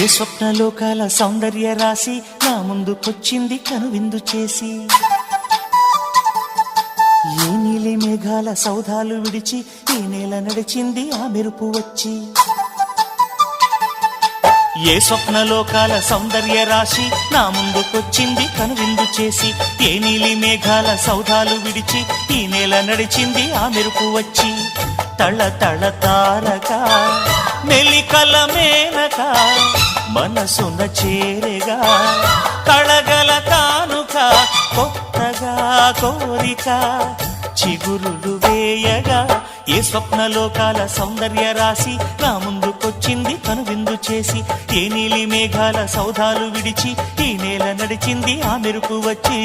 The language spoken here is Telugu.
ఏ స్వప్నలోకాల సౌందర్య రాశి నా ముందుకొచ్చింది కనువిందు చేసి? ఏ నీలి మేఘాల సౌధాలు విడిచి ఈ నేల నడిచింది ఆ మెరుపు వచ్చి? ఏ స్వప్నలోకాల సౌందర్య రాశి నా ముందుకొచ్చింది కనువిందు చేసి? ఏ నీలి మేఘాల సౌధాలు విడిచి ఈ నేల నడిచింది ఆ మెరుపు వచ్చి? తళ తళ తారక మెలికల మేనక మనసున చేరగా కళగల కానుక కొత్తగా కోరిక చిగురులు వేయగా ఏ స్వప్నలోకాల సౌందర్య రాశి నా ముందుకొచ్చింది కనువిందు చేసి ఏ నీలి మేఘాల సౌధాలు విడిచి ఈ నేల నడిచింది ఆ మెరుపు వచ్చి.